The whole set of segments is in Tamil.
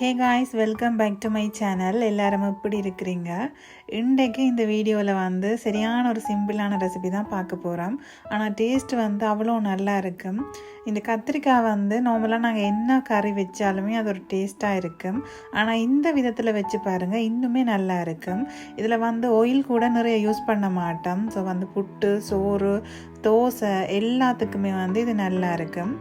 Hey guys welcome back to my channel எல்லாரும் எப்படி இருக்கிறீங்க? இன்றைக்கு இந்த வீடியோவில் வந்து சரியான ஒரு சிம்பிளான ரெசிபி தான் பார்க்க போகிறோம் ஆனால் டேஸ்ட் வந்து அவ்வளோ நல்லா இருக்கும். இந்த கத்திரிக்காய் வந்து நார்மலாக நாங்கள் என்ன கறி வச்சாலுமே அது ஒரு டேஸ்ட்டாக இருக்கும். ஆனால் இந்த விதத்தில் வச்சு பாருங்கள் இன்னுமே நல்லா இருக்கும். இதில் வந்து ஆயில் கூட நிறைய யூஸ் பண்ண மாட்டோம். ஸோ வந்து புட்டு சோறு தோசை எல்லாத்துக்குமே வந்து இது நல்லா இருக்கும்.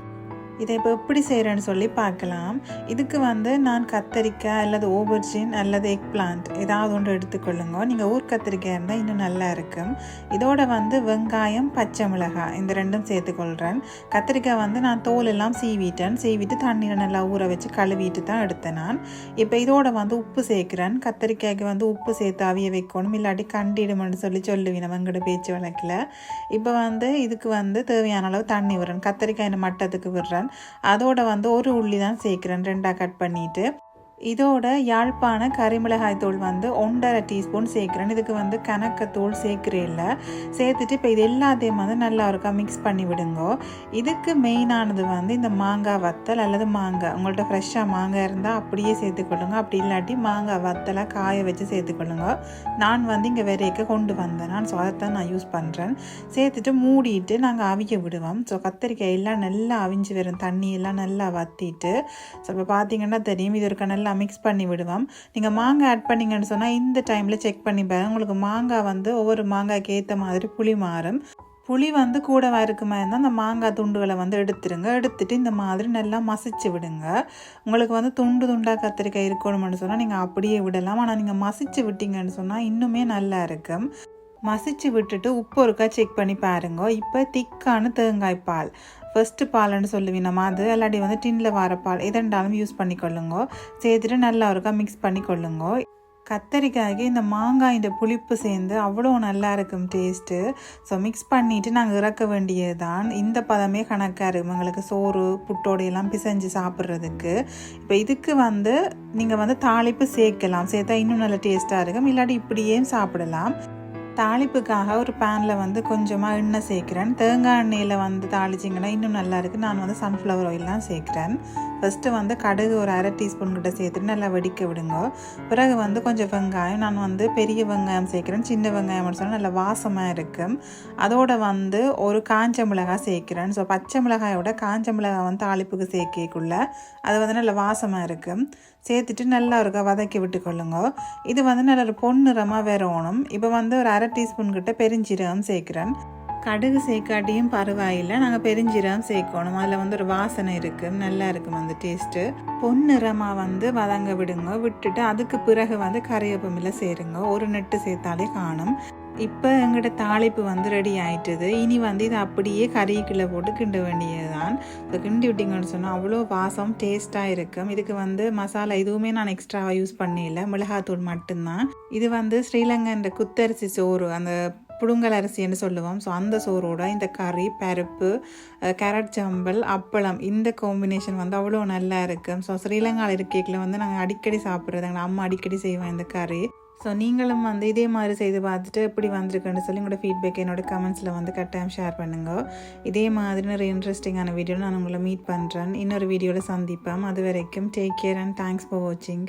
இதை இப்போ எப்படி செய்கிறேன்னு சொல்லி பார்க்கலாம். இதுக்கு வந்து நான் கத்தரிக்காய் அல்லது ஓபர்ஜின் அல்லது எக் பிளான்ட் ஏதாவது ஒன்று எடுத்துக்கொள்ளுங்க. நீங்கள் ஊர் கத்திரிக்காய் இருந்தால் இன்னும் நல்லா இருக்கும். இதோட வந்து வெங்காயம் பச்சை மிளகாய் இந்த ரெண்டும் சேர்த்துக்கொள்கிறேன் கத்திரிக்காய் வந்து நான் தோல் எல்லாம் சீவிட்டேன். சீவிட்டு தண்ணியை நல்லா ஊற வச்சு கழுவிட்டு தான் எடுத்தேன் நான். இப்போ இதோட வந்து உப்பு சேர்க்குறேன். கத்திரிக்காய்க்கு வந்து உப்பு சேர்த்து அவிய வைக்கணும். இல்லாட்டி கண்டிடுமென்னு சொல்லி சொல்லுவேன் அவங்களோட பேச்சு வழக்கில். இப்போ வந்து இதுக்கு வந்து தேவையான அளவு தண்ணி விடுறேன் கத்திரிக்காய் மட்டத்துக்கு விடுறேன். அதோட வந்து ஒரு உள்ளி தான் சேர்க்குறேன். ரெண்டாக கட் பண்ணிவிட்டு இதோட யாழ்ப்பாண கரிமிளகாய் தூள் வந்து ஒன்றரை டீஸ்பூன் சேர்க்குறேன். இதுக்கு வந்து கணக்கத்தூள் சேர்க்குறேன் இல்லை. சேர்த்துட்டு இப்போ இது எல்லாத்தையும் வந்து நல்லா இருக்கா மிக்ஸ் பண்ணி விடுங்க. இதுக்கு மெயினானது வந்து இந்த மாங்காய் வத்தல் அல்லது மாங்காய் உங்கள்கிட்ட ஃப்ரெஷ்ஷாக மாங்காய் இருந்தால் அப்படியே சேர்த்துக்கொள்ளுங்க. அப்படி இல்லாட்டி மாங்காய் வத்தலை காய வச்சு சேர்த்துக்கொள்ளுங்க. நான் வந்து இங்கே விரைக்க கொண்டு வந்தேன். நான் ஸோ அதைத்தான் நான் யூஸ் பண்ணுறேன் சேர்த்துட்டு மூடிட்டு நாங்கள் அவிக்க விடுவோம். ஸோ கத்திரிக்காய் எல்லாம் நல்லா அவிஞ்சு வரும். தண்ணி எல்லாம் நல்லா வத்திட்டு. ஸோ இப்போ பார்த்தீங்கன்னா தெரியும். இது இருக்க நல்லா நல்லா மிக்ஸ் பண்ணி விடுவோம் நீங்கள் மாங்காய் ஆட் பண்ணிங்கன்னு சொன்னால் இந்த டைமில் செக் பண்ணி பாருங்க. உங்களுக்கு மாங்காய் வந்து ஒவ்வொரு மாங்காய்க்கு ஏற்ற மாதிரி புளி மாறும். புளி வந்து கூட இருக்குமா இருந்தால் அந்த மாங்காய் துண்டுகளை வந்து எடுத்துருங்க. எடுத்துட்டு இந்த மாதிரி நல்லா மசிச்சு விடுங்க. உங்களுக்கு வந்து துண்டு துண்டாக கத்திரிக்காய் இருக்கணும்னு சொன்னால் நீங்கள் அப்படியே விடலாம். ஆனால் நீங்கள் மசிச்சு விட்டீங்கன்னு சொன்னால் இன்னுமே நல்லா இருக்கும். மசிச்சு விட்டுட்டு உப்பு ஒருக்கா செக் பண்ணி பாருங்க. இப்போ திக்கான தேங்காய் பால். ஃபஸ்ட்டு பால்னு சொல்லுவீங்க நம்ம அது இல்லாட்டி வந்து டின்னில் வர பால் எதெண்டாலும் யூஸ் பண்ணிக்கொள்ளுங்க. சேர்த்துட்டு நல்லா ஒருக்கா மிக்ஸ் பண்ணிக்கொள்ளுங்க. கத்தரிக்காய்க்கு இந்த மாங்காய் இந்த புளிப்பு சேர்ந்து அவ்வளோ நல்லா இருக்கும் டேஸ்ட்டு ஸோ மிக்ஸ் பண்ணிவிட்டு நாங்கள் இறக்க வேண்டியது தான் இந்த பதமே கணக்காக இருக்கும் எங்களுக்கு சோறு புட்டோடையெல்லாம் பிசைஞ்சு சாப்பிட்றதுக்கு. இப்போ இதுக்கு வந்து நீங்கள் வந்து தாளிப்பு சேர்க்கலாம். சேர்த்தா இன்னும் நல்ல டேஸ்ட்டாக இருக்கும். இல்லாட்டி இப்படியே சாப்பிடலாம். தாளிப்புக்காக ஒரு பேனில் வந்து கொஞ்சமாக எண்ணெய் சேர்க்குறேன். தேங்காய் எண்ணெயில் வந்து தாளிச்சிங்கன்னா இன்னும் நல்லா இருக்குது நான் வந்து சன்ஃப்ளவர் ஆயில் தான் சேர்க்குறேன். ஃபஸ்ட்டு வந்து கடுகு ஒரு அரை டீஸ்பூன் கிட்ட சேர்த்துட்டு நல்லா வெடிக்க விடுங்க. பிறகு வந்து கொஞ்சம் வெங்காயம் நான் வந்து பெரிய வெங்காயம் சேர்க்குறேன். சின்ன வெங்காயம் சொன்னால் நல்லா வாசமாக இருக்கும் அதோட வந்து ஒரு காஞ்ச மிளகாய் சேர்க்குறேன். ஸோ பச்சை மிளகாயோட காஞ்ச மிளகாய் வந்து தாளிப்புக்கு சேர்க்கக்குள்ள. அது வந்து நல்லா வாசமாக இருக்கும் சேர்த்துட்டு நல்லா இருக்கா? வதக்கி விட்டு கொள்ளுங்க இது வந்து நல்ல பொன்னிறமாக ஓணும். இப்போ வந்து ஒரு அரை டீஸ்பூன் கிட்ட பெருஞ்சீரகம் சேர்க்குறேன். கடுகு சேர்க்காட்டியும் பரவாயில்லை. நாங்கள் பெருஞ்சீரகம் சேர்க்கணும். அதில் வந்து ஒரு வாசனை இருக்குது நல்லா இருக்கும் அந்த டேஸ்ட்டு பொன்னிறமாக வந்து வதங்க விடுங்க. விட்டுட்டு அதுக்கு பிறகு வந்து கறிவேப்பமில்லை சேருங்க. ஒரு நெட்டு சேர்த்தாலே காணும். இப்போ எங்கிட்ட தாளிப்பு வந்து ரெடி ஆயிட்டுது. இனி வந்து இதை அப்படியே கறிக்குள்ளே போட்டு கிண்ட வேண்டியது தான் இப்போ கிண்டி விட்டிங்கன்னு சொன்னால் அவ்வளோ வாசம் டேஸ்ட்டாக இருக்கும். இதுக்கு வந்து மசாலா எதுவுமே நான் எக்ஸ்ட்ராவாக யூஸ் பண்ணல மிளகாத்தூள் மட்டும்தான். இது வந்து ஸ்ரீலங்கன்ற குத்தரிசி சோறு. அந்த புழுங்கல் அரிசின்னு சொல்லுவோம். ஸோ அந்த சோறோட இந்த கறி பருப்பு கேரட் சம்பல் அப்பளம் இந்த காம்பினேஷன் வந்து அவ்வளோ நல்லா இருக்கும் ஸோ ஸ்ரீலங்காவில் இருக்கைக்கில் வந்து நாங்கள் அடிக்கடி சாப்பிட்றது எங்கள் அம்மா அடிக்கடி செய்வோம் இந்த கறி. ஸோ நீங்களும் வந்து இதே மாதிரி செய்து பார்த்துட்டு எப்படி வந்திருக்குன்னு சொல்லி உங்களோட ஃபீட்பேக் என்னோட கமெண்ட்ஸில் வந்து கட்டாயம் ஷேர் பண்ணுங்கள் இதே மாதிரி நிறைய இன்ட்ரெஸ்டிங்கான வீடியோ நான் உங்களை மீட் பண்ணுறேன் இன்னொரு வீடியோவில் சந்திப்பேன் அது வரைக்கும் take care and thanks for வாட்சிங்